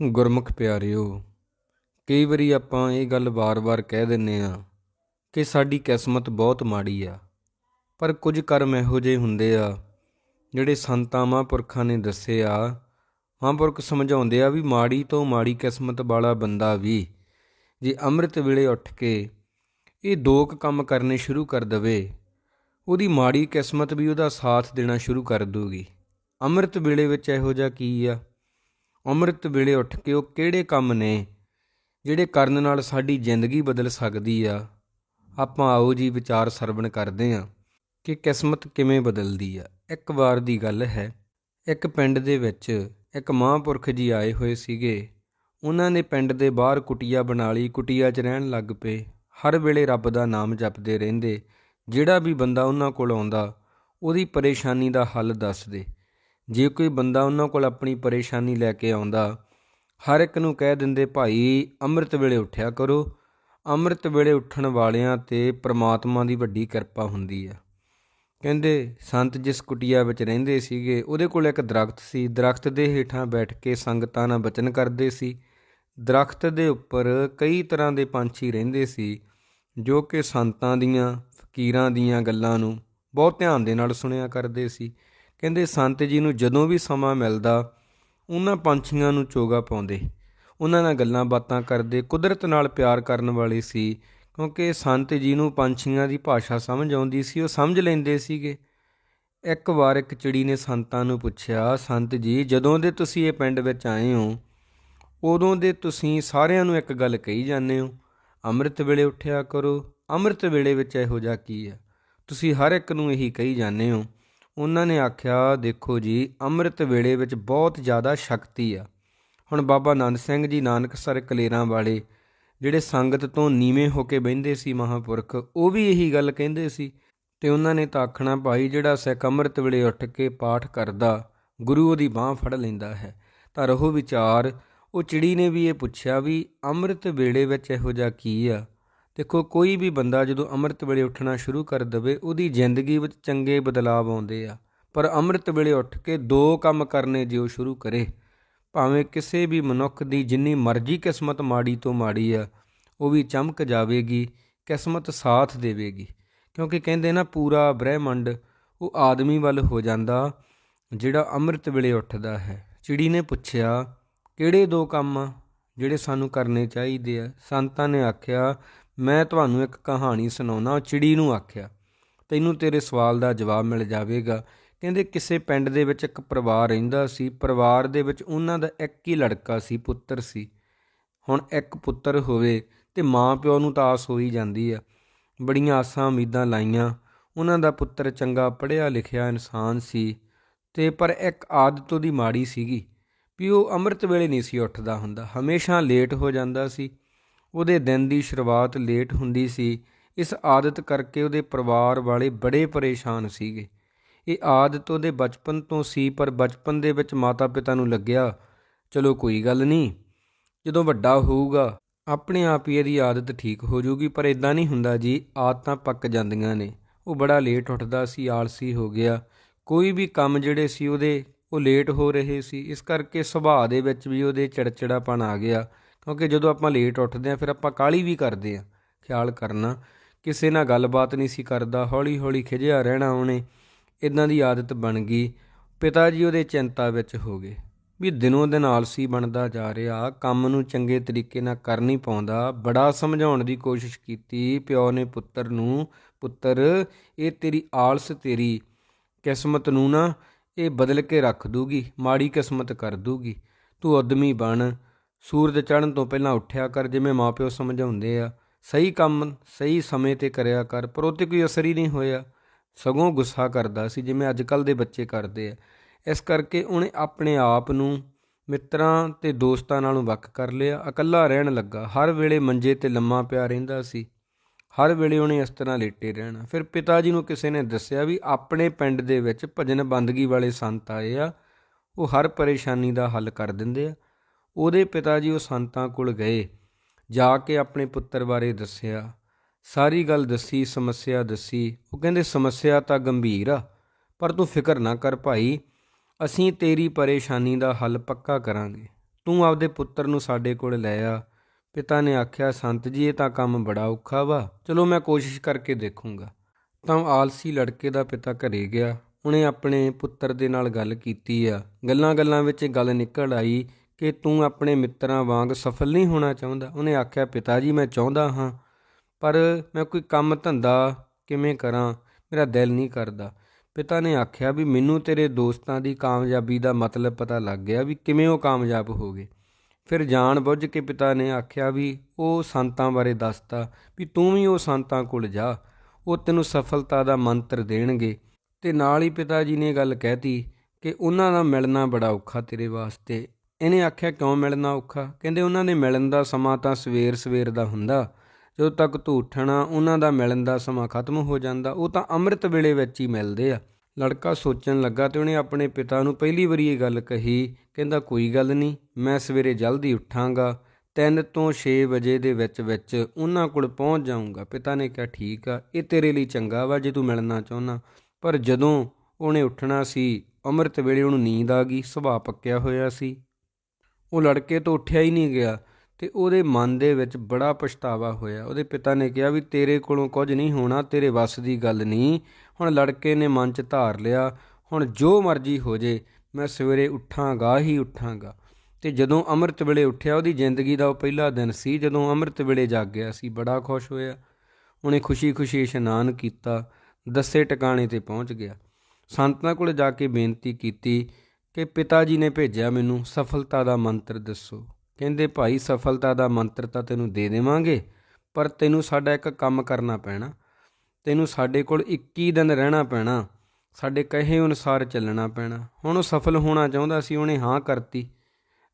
ਗੁਰਮੁਖ ਪਿਆਰਿਓ, ਕਈ ਵਾਰੀ ਆਪਾਂ ਇਹ ਗੱਲ ਵਾਰ-ਵਾਰ ਕਹਿ ਦਿੰਨੇ ਆ ਕਿ ਸਾਡੀ ਕਿਸਮਤ ਬਹੁਤ ਮਾੜੀ ਆ, ਪਰ ਕੁਝ ਕਰਮ ਇਹੋ ਜਿਹੇ ਹੁੰਦੇ ਆ ਜਿਹੜੇ ਸੰਤਾਂ ਮਹਾਂਪੁਰਖਾਂ ਨੇ ਦੱਸੇ ਆ। ਮਹਾਂਪੁਰਖ ਸਮਝਾਉਂਦੇ ਆ ਵੀ ਮਾੜੀ ਤੋਂ ਮਾੜੀ ਕਿਸਮਤ ਵਾਲਾ ਬੰਦਾ ਵੀ ਜੇ ਅੰਮ੍ਰਿਤ ਵੇਲੇ ਉੱਠ ਕੇ ਇਹ ਦੋ ਕੁ ਕੰਮ ਕਰਨੇ ਸ਼ੁਰੂ ਕਰ ਦਵੇ, ਉਹਦੀ ਮਾੜੀ ਕਿਸਮਤ ਵੀ ਉਹਦਾ ਸਾਥ ਦੇਣਾ ਸ਼ੁਰੂ ਕਰ ਦੂਗੀ। ਅੰਮ੍ਰਿਤ ਵੇਲੇ ਵਿੱਚ ਇਹੋ ਜਿਹਾ ਕੀ ਆ? ਅੰਮ੍ਰਿਤ ਵੇਲੇ ਉੱਠ ਕੇ ਉਹ ਕਿਹੜੇ ਕੰਮ ਨੇ ਜਿਹੜੇ ਕਰਨ ਨਾਲ ਸਾਡੀ ਜ਼ਿੰਦਗੀ ਬਦਲ ਸਕਦੀ ਆ? ਆਪਾਂ ਆਓ ਜੀ ਵਿਚਾਰ ਸਰਵਣ ਕਰਦੇ ਆ ਕਿ ਕਿਸਮਤ ਕਿਵੇਂ ਬਦਲਦੀ ਆ। ਇੱਕ ਵਾਰ ਦੀ ਗੱਲ ਹੈ, ਇੱਕ ਪਿੰਡ ਦੇ ਵਿੱਚ ਇੱਕ ਮਹਾਂਪੁਰਖ ਜੀ ਆਏ ਹੋਏ ਸੀਗੇ। ਉਹਨਾਂ ਨੇ ਪਿੰਡ ਦੇ ਬਾਹਰ ਕੁਟੀਆ ਬਣਾ ਲਈ, ਕੁਟੀਆ 'ਚ ਰਹਿਣ ਲੱਗ ਪਏ। ਹਰ ਵੇਲੇ ਰੱਬ ਦਾ ਨਾਮ ਜਪਦੇ ਰਹਿੰਦੇ। ਜਿਹੜਾ ਵੀ ਬੰਦਾ ਉਹਨਾਂ ਕੋਲ ਆਉਂਦਾ, ਉਹਦੀ ਪਰੇਸ਼ਾਨੀ ਦਾ ਹੱਲ ਦੱਸਦੇ। ਜੇ ਕੋਈ ਬੰਦਾ ਉਹਨਾਂ ਕੋਲ ਆਪਣੀ ਪਰੇਸ਼ਾਨੀ ਲੈ ਕੇ ਆਉਂਦਾ, ਹਰ ਇੱਕ ਨੂੰ ਕਹਿ ਦਿੰਦੇ, ਭਾਈ, ਅੰਮ੍ਰਿਤ ਵੇਲੇ ਉੱਠਿਆ ਕਰੋ। ਅੰਮ੍ਰਿਤ ਵੇਲੇ ਉੱਠਣ ਵਾਲਿਆਂ ਤੇ ਪ੍ਰਮਾਤਮਾ ਦੀ ਵੱਡੀ ਕਿਰਪਾ ਹੁੰਦੀ ਆ ਕਹਿੰਦੇ, ਸੰਤ ਜਿਸ ਕੁਟੀਆ ਵਿੱਚ ਰਹਿੰਦੇ ਸੀਗੇ, ਉਹਦੇ ਕੋਲ ਇੱਕ ਦਰਖਤ ਸੀ। ਦਰਖਤ ਦੇ ਹੇਠਾਂ ਬੈਠ ਕੇ ਸੰਗਤਾਂ ਨਾਲ ਬਚਨ ਕਰਦੇ ਸੀ। ਦਰਖਤ ਦੇ ਉੱਪਰ ਕਈ ਤਰ੍ਹਾਂ ਦੇ ਪੰਛੀ ਰਹਿੰਦੇ ਸੀ, ਜੋ ਕਿ ਸੰਤਾਂ ਦੀਆਂ, ਫਕੀਰਾਂ ਦੀਆਂ ਗੱਲਾਂ ਨੂੰ ਬਹੁਤ ਧਿਆਨ ਦੇ ਨਾਲ ਸੁਣਿਆ ਕਰਦੇ ਸੀ। ਕਹਿੰਦੇ, ਸੰਤ ਜੀ ਨੂੰ ਜਦੋਂ ਵੀ ਸਮਾਂ ਮਿਲਦਾ, ਉਹਨਾਂ ਪੰਛੀਆਂ ਨੂੰ ਚੋਗਾ ਪਾਉਂਦੇ। ਉਹਨਾਂ ਨਾਲ ਗੱਲਾਂ ਬਾਤਾਂ ਕਰਦੇ, ਕੁਦਰਤ ਨਾਲ ਪਿਆਰ ਕਰਨ ਵਾਲੇ ਸੀ, ਕਿਉਂਕਿ ਸੰਤ ਜੀ ਨੂੰ ਪੰਛੀਆਂ ਦੀ ਭਾਸ਼ਾ ਸਮਝ ਆਉਂਦੀ ਸੀ, ਉਹ ਸਮਝ ਲੈਂਦੇ ਸੀਗੇ। ਇੱਕ ਵਾਰ ਇੱਕ ਚਿੜੀ ਨੇ ਸੰਤਾਂ ਨੂੰ ਪੁੱਛਿਆ, ਸੰਤ ਜੀ, ਜਦੋਂ ਦੇ ਤੁਸੀਂ ਇਹ ਪਿੰਡ ਵਿੱਚ ਆਏ ਹੋ, ਉਦੋਂ ਦੇ ਤੁਸੀਂ ਸਾਰਿਆਂ ਨੂੰ ਇੱਕ ਗੱਲ ਕਹੀ ਜਾਂਦੇ ਹੋ, ਅੰਮ੍ਰਿਤ ਵੇਲੇ ਉੱਠਿਆ ਕਰੋ। ਅੰਮ੍ਰਿਤ ਵੇਲੇ ਵਿੱਚ ਇਹੋ ਜਿਹਾ ਕੀ ਹੈ? ਤੁਸੀਂ ਹਰ ਇੱਕ ਨੂੰ ਇਹੀ ਕਹੀ ਜਾਂਦੇ ਹੋ। ਉਹਨਾਂ ਨੇ ਆਖਿਆ, ਦੇਖੋ ਜੀ, ਅੰਮ੍ਰਿਤ ਵੇਲੇ ਵਿੱਚ ਬਹੁਤ ਜ਼ਿਆਦਾ ਸ਼ਕਤੀ ਆ। ਹੁਣ ਬਾਬਾ ਆਨੰਦ ਸਿੰਘ ਜੀ ਨਾਨਕਸਰ ਕਲੇਰਾਂ ਵਾਲੇ ਜਿਹੜੇ ਸੰਗਤ ਤੋਂ ਨੀਵੇਂ ਹੋ ਕੇ ਬਹਿੰਦੇ ਸੀ ਮਹਾਂਪੁਰਖ, ਉਹ ਵੀ ਇਹੀ ਗੱਲ ਕਹਿੰਦੇ ਸੀ। ਤੇ ਉਹਨਾਂ ਨੇ ਤਾਂ ਆਖਣਾ, ਭਾਈ, ਜਿਹੜਾ ਸਿੱਖ ਅੰਮ੍ਰਿਤ ਵੇਲੇ ਉੱਠ ਕੇ ਪਾਠ ਕਰਦਾ, ਗੁਰੂ ਉਹਦੀ ਬਾਹ ਫੜ ਲੈਂਦਾ ਹੈ। ਤਾਂ ਰਹੋ ਵਿਚਾਰ। ਉਹ ਚਿੜੀ ਨੇ ਵੀ ਇਹ ਪੁੱਛਿਆ ਵੀ, ਅੰਮ੍ਰਿਤ ਵੇਲੇ ਵਿੱਚ ਇਹੋ ਜਿਹਾ ਕੀ ਆ? ਦੇਖੋ, ਕੋਈ ਵੀ ਬੰਦਾ ਜਦੋਂ ਅੰਮ੍ਰਿਤ ਵੇਲੇ ਉੱਠਣਾ ਸ਼ੁਰੂ ਕਰ ਦਵੇ, ਉਹਦੀ ਜ਼ਿੰਦਗੀ ਵਿੱਚ ਚੰਗੇ ਬਦਲਾਅ ਆਉਂਦੇ ਆ। ਪਰ ਅੰਮ੍ਰਿਤ ਵੇਲੇ ਉੱਠ ਕੇ ਦੋ ਕੰਮ ਕਰਨੇ ਜੇ ਸ਼ੁਰੂ ਕਰੇ, ਭਾਵੇਂ ਕਿਸੇ ਵੀ ਮਨੁੱਖ ਦੀ ਜਿੰਨੀ ਮਰਜ਼ੀ ਕਿਸਮਤ ਮਾੜੀ ਤੋਂ ਮਾੜੀ ਆ, ਉਹ ਵੀ ਚਮਕ ਜਾਵੇਗੀ, ਕਿਸਮਤ ਸਾਥ ਦੇਵੇਗੀ। ਕਿਉਂਕਿ ਕਹਿੰਦੇ ਨਾ, ਪੂਰਾ ਬ੍ਰਹਿਮੰਡ ਉਹ ਆਦਮੀ ਵੱਲ ਹੋ ਜਾਂਦਾ, ਜਿਹੜਾ ਅੰਮ੍ਰਿਤ ਵੇਲੇ ਉੱਠਦਾ ਹੈ। ਚਿੜੀ ਨੇ ਪੁੱਛਿਆ, ਕਿਹੜੇ ਦੋ ਕੰਮ ਆ ਜਿਹੜੇ ਸਾਨੂੰ ਕਰਨੇ ਚਾਹੀਦੇ ਆ? ਸੰਤਾਂ ਨੇ ਆਖਿਆ ਮੈਂ ਤੁਹਾਨੂੰ ਇੱਕ ਕਹਾਣੀ ਸੁਣਾਉਣਾ, ਉਹ ਚਿੜੀ ਨੂੰ ਆਖਿਆ, ਤੈਨੂੰ ਤੇਰੇ ਸਵਾਲ ਦਾ ਜਵਾਬ ਮਿਲ ਜਾਵੇਗਾ। ਕਹਿੰਦੇ, ਕਿਸੇ ਪਿੰਡ ਦੇ ਵਿੱਚ ਇੱਕ ਪਰਿਵਾਰ ਰਹਿੰਦਾ ਸੀ, ਪਰਿਵਾਰ ਦੇ ਵਿੱਚ ਉਹਨਾਂ ਦਾ ਇੱਕ ਹੀ ਲੜਕਾ ਸੀ, ਪੁੱਤਰ ਸੀ। ਹੁਣ ਇੱਕ ਪੁੱਤਰ ਹੋਵੇ ਤੇ ਮਾਂ ਪਿਓ ਨੂੰ ਤਾਂ ਆਸ ਹੋਈ ਜਾਂਦੀ ਆ। ਬੜੀਆਂ ਆਸਾਂ ਉਮੀਦਾਂ ਲਾਈਆਂ, ਉਹਨਾਂ ਦਾ ਪੁੱਤਰ ਚੰਗਾ ਪੜ੍ਹਿਆ ਲਿਖਿਆ ਇਨਸਾਨ ਸੀ ਤੇ ਪਰ ਇੱਕ ਆਦਤ ਉਹਦੀ ਮਾੜੀ ਸੀਗੀ ਵੀ ਉਹ ਅੰਮ੍ਰਿਤ ਵੇਲੇ ਨਹੀਂ ਸੀ ਉੱਠਦਾ ਹੁੰਦਾ, ਹਮੇਸ਼ਾ ਲੇਟ ਹੋ ਜਾਂਦਾ ਸੀ। ਉਹਦੇ ਦਿਨ ਦੀ ਸ਼ੁਰੂਆਤ ਲੇਟ ਹੁੰਦੀ ਸੀ। ਇਸ ਆਦਤ ਕਰਕੇ ਉਹਦੇ ਪਰਿਵਾਰ ਵਾਲੇ ਬੜੇ ਪਰੇਸ਼ਾਨ ਸੀਗੇ। ਇਹ ਆਦਤ ਉਹਦੇ ਬਚਪਨ ਤੋਂ ਸੀ, ਪਰ ਬਚਪਨ ਦੇ ਵਿੱਚ ਮਾਤਾ-ਪਿਤਾ ਨੂੰ ਲੱਗਿਆ, ਚਲੋ ਕੋਈ ਗੱਲ ਨਹੀਂ, ਜਦੋਂ ਵੱਡਾ ਹੋਊਗਾ, ਆਪਣੇ ਆਪ ਹੀ ਇਹਦੀ ਆਦਤ ਠੀਕ ਹੋ ਜਾਊਗੀ। ਪਰ ਇਦਾਂ ਨਹੀਂ ਹੁੰਦਾ ਜੀ, ਆਦਤਾਂ ਪੱਕ ਜਾਂਦੀਆਂ ਨੇ। ਉਹ ਬੜਾ ਲੇਟ ਉੱਠਦਾ ਸੀ, ਆਲਸੀ ਹੋ ਗਿਆ। ਕੋਈ ਵੀ ਕੰਮ ਜਿਹੜੇ ਸੀ ਉਹਦੇ, ਉਹ ਲੇਟ ਹੋ ਰਹੇ ਸੀ। ਇਸ ਕਰਕੇ ਸੁਭਾਅ ਦੇ ਵਿੱਚ ਵੀ ਉਹਦੇ ਚਿੜਚਿੜਾਪਣ ਆ ਗਿਆ। ਕਿਉਂਕਿ ਜਦੋਂ ਆਪਾਂ ਲੇਟ ਉੱਠਦੇ ਆ ਫਿਰ ਆਪਾਂ ਕਾਲੀ ਵੀ ਕਰਦੇ ਆ ਖਿਆਲ ਕਰਨਾ, ਕਿਸੇ ਨਾਲ ਗੱਲਬਾਤ ਨਹੀਂ ਸੀ ਕਰਦਾ ਹੌਲੀ ਹੌਲੀ ਖਿਜਿਆ ਰਹਿਣਾ ਉਹਨੇ ਇਦਾਂ ਦੀ ਆਦਤ ਬਣ ਗਈ। ਪਿਤਾ ਜੀ ਉਹਦੇ ਚਿੰਤਾ ਵਿੱਚ ਹੋ ਗਏ ਵੀ ਦਿਨੋਂ ਦਿਨ ਆਲਸੀ ਬਣਦਾ ਜਾ ਰਿਹਾ, ਕੰਮ ਨੂੰ ਚੰਗੇ ਤਰੀਕੇ ਨਾਲ ਕਰ ਨਹੀਂ ਪਾਉਂਦਾ। ਬੜਾ ਸਮਝਾਉਣ ਦੀ ਕੋਸ਼ਿਸ਼ ਕੀਤੀ, ਪਿਓ ਨੇ ਪੁੱਤਰ ਨੂੰ, ਪੁੱਤਰ, ਇਹ ਤੇਰੀ ਆਲਸ, ਤੇਰੀ ਕਿਸਮਤ ਨੂੰ ਨਾ ਇਹ ਬਦਲ ਕੇ ਰੱਖ ਦੂਗੀ, ਮਾੜੀ ਕਿਸਮਤ ਕਰ ਦੂਗੀ, ਤੂੰ ਉਦਮੀ ਬਣ। ਸੂਰਜ ਚੜ੍ਹਨ ਤੋਂ ਪਹਿਲਾਂ ਉੱਠਿਆ ਕਰ, ਜਿਵੇਂ ਮਾਪਿਓ ਸਮਝਾਉਂਦੇ ਆ, ਸਹੀ ਕੰਮ ਸਹੀ ਸਮੇਂ ਤੇ ਕਰਿਆ ਕਰ ਪਰ ਉਹ 'ਤੇ ਕੋਈ ਅਸਰ ਹੀ ਨਹੀਂ ਹੋਇਆ। ਸਗੋਂ ਗੁੱਸਾ ਕਰਦਾ ਸੀ, ਜਿਵੇਂ ਅੱਜ ਕੱਲ ਦੇ ਬੱਚੇ ਕਰਦੇ ਆ। ਇਸ ਕਰਕੇ ਉਹਨੇ ਆਪਣੇ ਆਪ ਨੂੰ ਮਿੱਤਰਾਂ ਤੇ ਦੋਸਤਾਂ ਨਾਲੋਂ ਵੱਖ ਕਰ ਲਿਆ। ਇਕੱਲਾ ਰਹਿਣ ਲੱਗਾ। ਹਰ ਵੇਲੇ ਮੰਜੇ ਤੇ ਲੰਮਾ ਪਿਆ ਰਹਿੰਦਾ ਸੀ। ਹਰ ਵੇਲੇ ਉਹਨੇ ਇਸ ਤਰ੍ਹਾਂ ਲੇਟੇ ਰਹਿਣਾ। ਫਿਰ ਪਿਤਾ ਜੀ ਨੂੰ ਕਿਸੇ ਨੇ ਦੱਸਿਆ ਵੀ ਆਪਣੇ ਪਿੰਡ ਦੇ ਵਿੱਚ ਭਜਨ ਬੰਦਗੀ ਵਾਲੇ ਸੰਤ ਆਏ ਆ। ਉਹ ਹਰ ਪਰੇਸ਼ਾਨੀ ਦਾ ਹੱਲ ਕਰ ਦਿੰਦੇ ਆ। ਉਹਦੇ ਪਿਤਾ ਜੀ ਉਹ ਸੰਤਾਂ ਕੋਲ ਗਏ, ਜਾ ਕੇ ਆਪਣੇ ਪੁੱਤਰ ਬਾਰੇ ਦੱਸਿਆ। ਸਾਰੀ ਗੱਲ ਦੱਸੀ, ਸਮੱਸਿਆ ਦੱਸੀ। ਉਹ ਕਹਿੰਦੇ, ਸਮੱਸਿਆ ਤਾਂ ਗੰਭੀਰ ਆ, ਪਰ ਤੂੰ ਫਿਕਰ ਨਾ ਕਰ ਭਾਈ। ਅਸੀਂ ਤੇਰੀ ਪਰੇਸ਼ਾਨੀ ਦਾ ਹੱਲ ਪੱਕਾ ਕਰਾਂਗੇ। ਤੂੰ ਆਪਦੇ ਪੁੱਤਰ ਨੂੰ ਸਾਡੇ ਕੋਲ ਲੈ ਆ। ਪਿਤਾ ਨੇ ਆਖਿਆ, ਸੰਤ ਜੀ, ਇਹ ਤਾਂ ਕੰਮ ਬੜਾ ਔਖਾ ਵਾ। ਚਲੋ, ਮੈਂ ਕੋਸ਼ਿਸ਼ ਕਰਕੇ ਦੇਖੂੰਗਾ। ਤਾਂ ਆਲਸੀ ਲੜਕੇ ਦਾ ਪਿਤਾ ਘਰੇ ਗਿਆ। ਉਹਨੇ ਆਪਣੇ ਪੁੱਤਰ ਦੇ ਨਾਲ ਗੱਲ ਕੀਤੀ ਆ। ਗੱਲਾਂ-ਗੱਲਾਂ ਵਿੱਚ ਗੱਲ ਨਿਕਲ ਆਈ ਕਿ ਤੂੰ ਆਪਣੇ ਮਿੱਤਰਾਂ ਵਾਂਗ ਸਫਲ ਨਹੀਂ ਹੋਣਾ ਚਾਹੁੰਦਾ। ਉਹਨੇ ਆਖਿਆ ਪਿਤਾ ਜੀ ਮੈਂ ਚਾਹੁੰਦਾ ਹਾਂ, ਪਰ ਮੈਂ ਕੋਈ ਕੰਮ ਧੰਦਾ ਕਿਵੇਂ ਕਰਾਂ? ਮੇਰਾ ਦਿਲ ਨਹੀਂ ਕਰਦਾ। ਪਿਤਾ ਨੇ ਆਖਿਆ ਵੀ, ਮੈਨੂੰ ਤੇਰੇ ਦੋਸਤਾਂ ਦੀ ਕਾਮਯਾਬੀ ਦਾ ਮਤਲਬ ਪਤਾ ਲੱਗ ਗਿਆ ਵੀ ਕਿਵੇਂ ਉਹ ਕਾਮਯਾਬ ਹੋ ਗਏ। ਫਿਰ ਜਾਣ ਬੁੱਝ ਕੇ ਪਿਤਾ ਨੇ ਆਖਿਆ ਵੀ, ਉਹ ਸੰਤਾਂ ਬਾਰੇ ਦੱਸਤਾ ਵੀ ਤੂੰ ਵੀ ਉਹ ਸੰਤਾਂ ਕੋਲ ਜਾ। ਉਹ ਤੈਨੂੰ ਸਫਲਤਾ ਦਾ ਮੰਤਰ ਦੇਣਗੇ। ਤੇ ਨਾਲ ਹੀ ਪਿਤਾ ਜੀ ਨੇ ਗੱਲ ਕਹਿਤੀ ਕਿ ਉਹਨਾਂ ਦਾ ਮਿਲਣਾ ਬੜਾ ਔਖਾ ਤੇਰੇ ਵਾਸਤੇ ਇਹਨੇ ਆਖਿਆ, ਕਿਉਂ ਮਿਲਣਾ ਔਖਾ? ਕਹਿੰਦੇ, ਉਹਨਾਂ ਦੇ ਮਿਲਣ ਦਾ ਸਮਾਂ ਤਾਂ ਸਵੇਰ ਸਵੇਰ ਦਾ ਹੁੰਦਾ। ਜਦੋਂ ਤੱਕ ਤੂੰ ਉੱਠਣਾ, ਉਹਨਾਂ ਦਾ ਮਿਲਣ ਦਾ ਸਮਾਂ ਖਤਮ ਹੋ ਜਾਂਦਾ। ਉਹ ਤਾਂ ਅੰਮ੍ਰਿਤ ਵੇਲੇ ਵਿੱਚ ਹੀ ਮਿਲਦੇ ਆ। ਲੜਕਾ ਸੋਚਣ ਲੱਗਾ ਤੇ ਉਹਨੇ ਆਪਣੇ ਪਿਤਾ ਨੂੰ ਪਹਿਲੀ ਵਾਰੀ ਇਹ ਗੱਲ ਕਹੀ, ਕਹਿੰਦਾ, ਕੋਈ ਗੱਲ ਨਹੀਂ, ਮੈਂ ਸਵੇਰੇ ਜਲਦੀ ਉੱਠਾਂਗਾ। 3 ਤੋਂ 6 ਵਜੇ ਦੇ ਵਿੱਚ ਵਿੱਚ ਉਹਨਾਂ ਕੋਲ ਪਹੁੰਚ ਜਾਊਂਗਾ। ਪਿਤਾ ਨੇ ਕਿਹਾ, ਠੀਕ ਆ, ਇਹ ਤੇਰੇ ਲਈ ਚੰਗਾ ਵਾ ਜੇ ਤੂੰ ਮਿਲਣਾ ਚਾਹੁੰਦਾ ਪਰ ਜਦੋਂ ਉਹਨੇ ਉੱਠਣਾ ਸੀ, ਅੰਮ੍ਰਿਤ ਵੇਲੇ ਉਹਨੂੰ ਨੀਂਦ ਆ ਗਈ, ਸੁਭਾਅ ਪੱਕਿਆ ਹੋਇਆ ਸੀ। ਉਹ ਲੜਕੇ ਤੋਂ ਉੱਠਿਆ ਹੀ ਨਹੀਂ ਗਿਆ ਤੇ ਉਹਦੇ ਮਨ ਦੇ ਵਿੱਚ ਬੜਾ ਪਛਤਾਵਾ ਹੋਇਆ। ਉਹਦੇ ਪਿਤਾ ਨੇ ਕਿਹਾ ਵੀ ਤੇਰੇ ਕੋਲੋਂ ਕੁਝ ਨਹੀਂ ਹੋਣਾ, ਤੇਰੇ ਵੱਸ ਦੀ ਗੱਲ ਨਹੀਂ। ਹੁਣ ਲੜਕੇ ਨੇ ਮਨ 'ਚ ਧਾਰ ਲਿਆ, ਹੁਣ ਜੋ ਮਰਜ਼ੀ ਹੋ ਜੇ, ਮੈਂ ਸਵੇਰੇ ਉੱਠਾਂਗਾ ਹੀ ਉੱਠਾਂਗਾ। ਤੇ ਜਦੋਂ ਅੰਮ੍ਰਿਤ ਵੇਲੇ ਉੱਠਿਆ, ਉਹਦੀ ਜ਼ਿੰਦਗੀ ਦਾ ਉਹ ਪਹਿਲਾ ਦਿਨ ਸੀ, ਜਦੋਂ ਅੰਮ੍ਰਿਤ ਵੇਲੇ ਜਾਗਿਆ ਸੀ, ਬੜਾ ਖੁਸ਼ ਹੋਇਆ। ਉਹਨੇ ਖੁਸ਼ੀ-ਖੁਸ਼ੀ ਇਸ਼ਨਾਨ ਕੀਤਾ, ਦੱਸੇ ਟਿਕਾਣੇ ਤੇ ਪਹੁੰਚ ਗਿਆ। ਸੰਤਾਂ ਕੋਲ ਜਾ ਕੇ ਬੇਨਤੀ ਕੀਤੀ ਕਿ ਪਿਤਾ ਜੀ ਨੇ ਭੇਜਿਆ ਮੈਨੂੰ, ਸਫਲਤਾ ਦਾ ਮੰਤਰ ਦੱਸੋ। ਕਹਿੰਦੇ, ਭਾਈ, ਸਫਲਤਾ ਦਾ ਮੰਤਰ ਤਾਂ ਤੈਨੂੰ ਦੇ ਦੇਵਾਂਗੇ, ਪਰ ਤੈਨੂੰ ਸਾਡਾ ਇੱਕ ਕੰਮ ਕਰਨਾ ਪੈਣਾ। ਤੈਨੂੰ ਸਾਡੇ ਕੋਲ 21 ਦਿਨ ਰਹਿਣਾ ਪੈਣਾ। ਸਾਡੇ ਕਹੇ ਅਨੁਸਾਰ ਚੱਲਣਾ ਪੈਣਾ। ਹੁਣ ਉਹ ਸਫਲ ਹੋਣਾ ਚਾਹੁੰਦਾ ਸੀ, ਉਹਨੇ ਹਾਂ ਕਰਤੀ।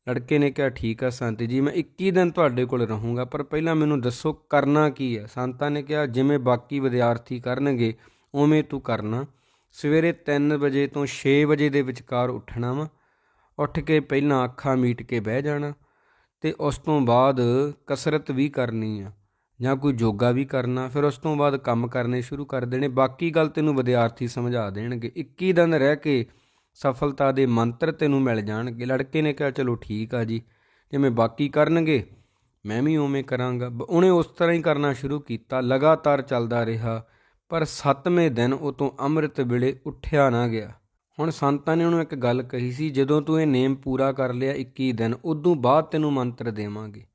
ਲੜਕੇ ਨੇ ਕਿਹਾ, ਠੀਕ ਆ ਸੰਤ ਜੀ, ਮੈਂ 21 ਦਿਨ ਤੁਹਾਡੇ ਕੋਲ ਰਹੂੰਗਾ, ਪਰ ਪਹਿਲਾਂ ਮੈਨੂੰ ਦੱਸੋ ਕਰਨਾ ਕੀ ਹੈ ਸੰਤਾਂ ਨੇ ਕਿਹਾ, ਜਿਵੇਂ ਬਾਕੀ ਵਿਦਿਆਰਥੀ ਕਰਨਗੇ, ਉਵੇਂ ਤੂੰ ਕਰਨਾ। ਸਵੇਰੇ 3 ਵਜੇ ਤੋਂ 6 ਵਜੇ ਦੇ ਵਿਚਕਾਰ ਉੱਠਣਾ ਵਾ। ਉੱਠ ਕੇ ਪਹਿਲਾਂ ਅੱਖਾਂ ਮੀਟ ਕੇ ਬਹਿ ਜਾਣਾ ਤੇ ਉਸ ਤੋਂ ਬਾਅਦ ਕਸਰਤ ਵੀ ਕਰਨੀ ਆ ਜਾਂ ਕੋਈ ਯੋਗਾ ਵੀ ਕਰਨਾ। ਫਿਰ ਉਸ ਤੋਂ ਬਾਅਦ ਕੰਮ ਕਰਨੇ ਸ਼ੁਰੂ ਕਰ ਦੇਣੇ। ਬਾਕੀ ਗੱਲ ਤੈਨੂੰ ਵਿਦਿਆਰਥੀ ਸਮਝਾ ਦੇਣਗੇ। 21 ਦਿਨ ਰਹਿ ਕੇ ਸਫਲਤਾ ਦੇ ਮੰਤਰ ਤੈਨੂੰ ਮਿਲ ਜਾਣਗੇ। ਲੜਕੇ ਨੇ ਕਿਹਾ, ਚਲੋ ਠੀਕ ਆ ਜੀ ਜਿਵੇਂ ਬਾਕੀ ਕਰਨਗੇ, ਮੈਂ ਵੀ ਉਵੇਂ ਕਰਾਂਗਾ। ਬ- ਉਹਨੇ ਉਸ ਤਰ੍ਹਾਂ ਹੀ ਕਰਨਾ ਸ਼ੁਰੂ ਕੀਤਾ। ਲਗਾਤਾਰ ਚੱਲਦਾ ਰਿਹਾ। ਪਰ 7ਵੇਂ ਦਿਨ ਉਹ ਤੋਂ ਅੰਮ੍ਰਿਤ ਵੇਲੇ ਉੱਠਿਆ ਨਾ ਗਿਆ। ਹੁਣ ਸੰਤਾਂ ਨੇ ਉਹਨੂੰ ਇੱਕ ਗੱਲ ਕਹੀ ਸੀ, ਜਦੋਂ ਤੂੰ ਇਹ ਨੇਮ ਪੂਰਾ ਕਰ ਲਿਆ 21 ਦਿਨ, ਉਦੋਂ ਬਾਅਦ ਤੈਨੂੰ ਮੰਤਰ ਦੇਵਾਂਗੇ।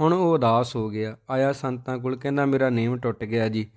ਹੁਣ ਉਹ ਉਦਾਸ ਹੋ ਗਿਆ। ਆਇਆ ਸੰਤਾਂ ਕੋਲ, ਕਹਿੰਦਾ, ਮੇਰਾ ਨੇਮ ਟੁੱਟ ਗਿਆ ਜੀ।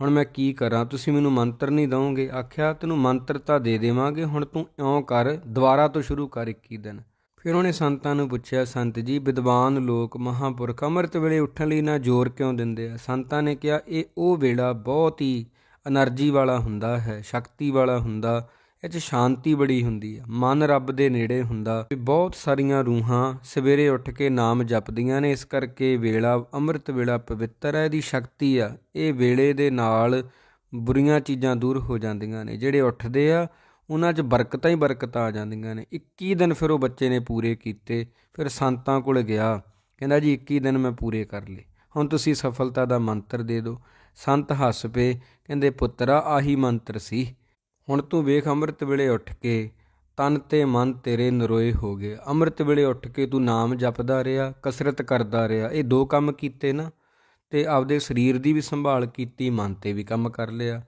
ਹੁਣ ਮੈਂ ਕੀ ਕਰਾਂ? ਤੁਸੀਂ ਮੈਨੂੰ ਮੰਤਰ ਨਹੀਂ ਦਵੋਗੇ? ਆਖਿਆ, ਤੈਨੂੰ ਮੰਤਰ ਤਾਂ ਦੇ ਦੇਵਾਂਗੇ, ਹੁਣ ਤੂੰ ਇਉਂ ਕਰ, ਦੁਬਾਰਾ ਤੋਂ ਸ਼ੁਰੂ ਕਰ 21 ਦਿਨ। ਫਿਰ ਉਹਨੇ ਸੰਤਾਂ ਨੂੰ ਪੁੱਛਿਆ, ਸੰਤ ਜੀ, ਵਿਦਵਾਨ ਲੋਕ ਮਹਾਪੁਰਖ ਅਮਰਤ ਵੇਲੇ ਉੱਠਣ ਲਈ ਨਾ ਜ਼ੋਰ ਕਿਉਂ ਦਿੰਦੇ ਆ? ਸੰਤਾਂ ਨੇ ਕਿਹਾ, ਇਹ ਉਹ ਵੇਲਾ ਬਹੁਤ ਹੀ એનર્ਜੀ ਵਾਲਾ ਹੁੰਦਾ ਹੈ, ਸ਼ਕਤੀ ਵਾਲਾ ਹੁੰਦਾ, ਇਹ 'ਚ ਸ਼ਾਂਤੀ ਬੜੀ ਹੁੰਦੀ ਆ, ਮਨ ਰੱਬ ਦੇ ਨੇੜੇ ਹੁੰਦਾ। ਵੀ ਬਹੁਤ ਸਾਰੀਆਂ ਰੂਹਾਂ ਸਵੇਰੇ ਉੱਠ ਕੇ ਨਾਮ ਜਪਦੀਆਂ ਨੇ, ਇਸ ਕਰਕੇ ਵੇਲਾ, ਅੰਮ੍ਰਿਤ ਵੇਲਾ ਪਵਿੱਤਰ ਹੈ, ਇਹਦੀ ਸ਼ਕਤੀ ਆ। ਇਹ ਵੇਲੇ ਦੇ ਨਾਲ ਬੁਰੀਆਂ ਚੀਜ਼ਾਂ ਦੂਰ ਹੋ ਜਾਂਦੀਆਂ ਨੇ, ਜਿਹੜੇ ਉੱਠਦੇ ਆ ਉਹਨਾਂ 'ਚ ਬਰਕਤਾਂ ਹੀ ਬਰਕਤਾਂ ਆ ਜਾਂਦੀਆਂ ਨੇ। 21 ਦਿਨ ਫਿਰ ਉਹ ਬੱਚੇ ਨੇ ਪੂਰੇ ਕੀਤੇ, ਫਿਰ ਸੰਤਾਂ ਕੋਲ ਗਿਆ। ਕਹਿੰਦਾ ਜੀ 21 ਦਿਨ ਮੈਂ ਪੂਰੇ ਕਰ ਲਏ। ਹੁਣ ਤੁਸੀਂ ਸਫਲਤਾ ਦਾ ਮੰਤਰ ਦੇ ਦਿਓ। ਸੰਤ ਹੱਸ ਪਏ, ਕਹਿੰਦੇ, ਪੁੱਤਰਾ, ਆਹੀ ਮੰਤਰ ਸੀ। ਹੁਣ ਤੂੰ ਵੇਖ ਅੰਮ੍ਰਿਤ ਵੇਲੇ ਉੱਠ ਕੇ, ਤਨ ਤੇ ਮਨ ਤੇਰੇ ਨਰੋਏ ਹੋ ਗਏ। ਅੰਮ੍ਰਿਤ ਵੇਲੇ ਉੱਠ ਕੇ ਤੂੰ ਨਾਮ ਜਪਦਾ ਰਿਹਾ, ਕਸਰਤ ਕਰਦਾ ਰਿਹਾ। ਇਹ ਦੋ ਕੰਮ ਕੀਤੇ ਨਾ, ਤੇ ਆਪਦੇ ਸਰੀਰ ਦੀ ਵੀ ਸੰਭਾਲ ਕੀਤੀ, ਮਨ ਤੇ ਵੀ ਕੰਮ ਕਰ ਲਿਆ।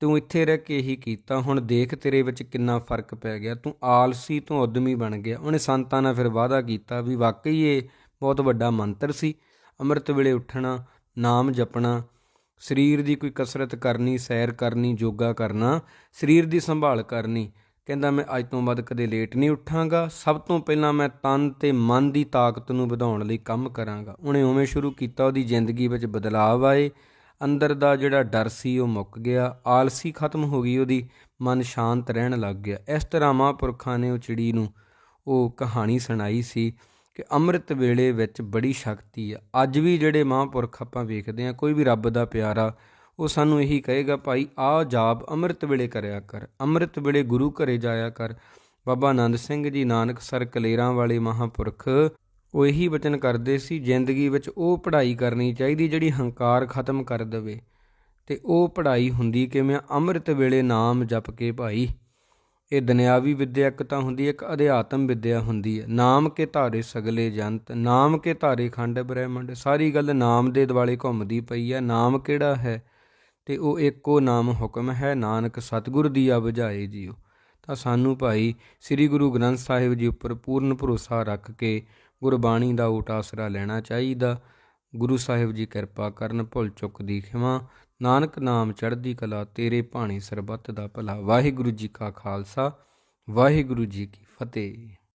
ਤੂੰ ਇੱਥੇ ਰਹਿ ਕੇ ਹੀ ਕੀਤਾ, ਹੁਣ ਦੇਖ ਤੇਰੇ ਵਿੱਚ ਕਿੰਨਾ ਫ਼ਰਕ ਪੈ ਗਿਆ। ਤੂੰ ਆਲਸੀ, ਤੋਂ ਉਦਮੀ ਬਣ ਗਿਆ। ਉਹਨੇ ਸੰਤਾਂ ਨਾਲ ਫਿਰ ਵਾਅਦਾ ਕੀਤਾ ਵੀ ਵਾਕਈ ਇਹ ਬਹੁਤ ਵੱਡਾ ਮੰਤਰ ਸੀ। ਅੰਮ੍ਰਿਤ ਵੇਲੇ ਉੱਠਣਾ, ਨਾਮ ਜਪਣਾ, ਸਰੀਰ ਦੀ ਕੋਈ ਕਸਰਤ ਕਰਨੀ, ਸੈਰ ਕਰਨੀ, ਯੋਗਾ ਕਰਨਾ, ਸਰੀਰ ਦੀ ਸੰਭਾਲ ਕਰਨੀ। ਕਹਿੰਦਾ, ਮੈਂ ਅੱਜ ਤੋਂ ਬਾਅਦ ਕਦੇ ਲੇਟ ਨਹੀਂ ਉੱਠਾਂਗਾ। ਸਭ ਤੋਂ ਪਹਿਲਾਂ ਮੈਂ ਤਨ ਤੇ ਮਨ ਦੀ ਤਾਕਤ ਨੂੰ ਵਧਾਉਣ ਲਈ ਕੰਮ ਕਰਾਂਗਾ। ਉਹਨੇ ਉਵੇਂ ਸ਼ੁਰੂ ਕੀਤਾ, ਉਹਦੀ ਜ਼ਿੰਦਗੀ ਵਿੱਚ ਬਦਲਾਅ ਆਏ। ਅੰਦਰ ਦਾ ਜਿਹੜਾ ਡਰ ਸੀ ਉਹ ਮੁੱਕ ਗਿਆ, ਆਲਸੀ ਖਤਮ ਹੋ ਗਈ ਉਹਦੀ, ਮਨ ਸ਼ਾਂਤ ਰਹਿਣ ਲੱਗ ਗਿਆ। ਇਸ ਤਰ੍ਹਾਂ ਮਹਾਂਪੁਰਖਾਂ ਨੇ ਉਹ ਚਿੜੀ ਨੂੰ ਉਹ ਕਹਾਣੀ ਸੁਣਾਈ ਸੀ ਕਿ ਅੰਮ੍ਰਿਤ ਵੇਲੇ ਵਿੱਚ ਬੜੀ ਸ਼ਕਤੀ ਆ। ਅੱਜ ਵੀ ਜਿਹੜੇ ਮਹਾਂਪੁਰਖ ਆਪਾਂ ਵੇਖਦੇ ਆ ਕੋਈ ਵੀ ਰੱਬ ਦਾ ਪਿਆਰਾ, ਉਹ ਸਾਨੂੰ ਇਹੀ ਕਹੇਗਾ, ਭਾਈ, ਆ ਜਾਪ ਅੰਮ੍ਰਿਤ ਵੇਲੇ ਕਰਿਆ ਕਰ। ਅੰਮ੍ਰਿਤ ਵੇਲੇ ਗੁਰੂ ਘਰੇ ਜਾਇਆ ਕਰ। ਬਾਬਾ ਆਨੰਦ ਸਿੰਘ ਜੀ, ਨਾਨਕ ਸਰ ਕਲੇਰਾਂ ਵਾਲੇ ਮਹਾਂਪੁਰਖ ਉਹ ਇਹੀ ਬਚਨ ਕਰਦੇ ਸੀ, ਜ਼ਿੰਦਗੀ ਵਿੱਚ ਉਹ ਪੜ੍ਹਾਈ ਕਰਨੀ ਚਾਹੀਦੀ ਜਿਹੜੀ ਹੰਕਾਰ ਖਤਮ ਕਰ ਦੇਵੇ। ਤੇ ਉਹ ਪੜ੍ਹਾਈ ਹੁੰਦੀ ਕਿਵੇਂ? ਅੰਮ੍ਰਿਤ ਵੇਲੇ ਨਾਮ ਜਪ ਕੇ ਭਾਈ। ਇਹ ਦੁਨਿਆਵੀ ਵਿੱਦਿਆ ਇੱਕ ਤਾਂ ਹੁੰਦੀ ਹੈ ਇੱਕ ਅਧਿਆਤਮ ਵਿੱਦਿਆ ਹੁੰਦੀ ਹੈ। ਨਾਮ ਕੇ ਧਾਰੇ ਸਗਲੇ ਜੰਤ, ਨਾਮ ਕੇ ਧਾਰੇ ਖੰਡ ਬ੍ਰਹਿਮੰਡ, ਸਾਰੀ ਗੱਲ ਨਾਮ ਦੇ ਦੁਆਲੇ ਘੁੰਮਦੀ ਪਈ ਹੈ। ਨਾਮ ਕਿਹੜਾ ਹੈ? ਤੇ ਉਹ ਇੱਕੋ ਨਾਮ ਹੁਕਮ ਹੈ, ਨਾਨਕ ਸਤਿਗੁਰ ਦੀ ਆ ਬੁਝਾਏ ਜੀਓ। ਤਾਂ ਸਾਨੂੰ ਭਾਈ, ਸ੍ਰੀ ਗੁਰੂ ਗ੍ਰੰਥ ਸਾਹਿਬ ਜੀ ਉੱਪਰ ਪੂਰਨ ਭਰੋਸਾ ਰੱਖ ਕੇ ਗੁਰਬਾਣੀ ਦਾ ਓਟ ਆਸਰਾ ਲੈਣਾ ਚਾਹੀਦਾ। ਗੁਰੂ ਸਾਹਿਬ ਜੀ ਕਿਰਪਾ ਕਰਨ, ਭੁੱਲ ਚੁੱਕ ਦੀ ਖਿਮਾ। ਨਾਨਕ ਨਾਮ ਚੜ੍ਹਦੀ ਕਲਾ, ਤੇਰੇ ਭਾਣੇ ਸਰਬੱਤ ਦਾ ਭਲਾ। ਵਾਹਿਗੁਰੂ ਜੀ ਕਾ ਖਾਲਸਾ, ਵਾਹਿਗੁਰੂ ਜੀ ਕੀ ਫਤਿਹ।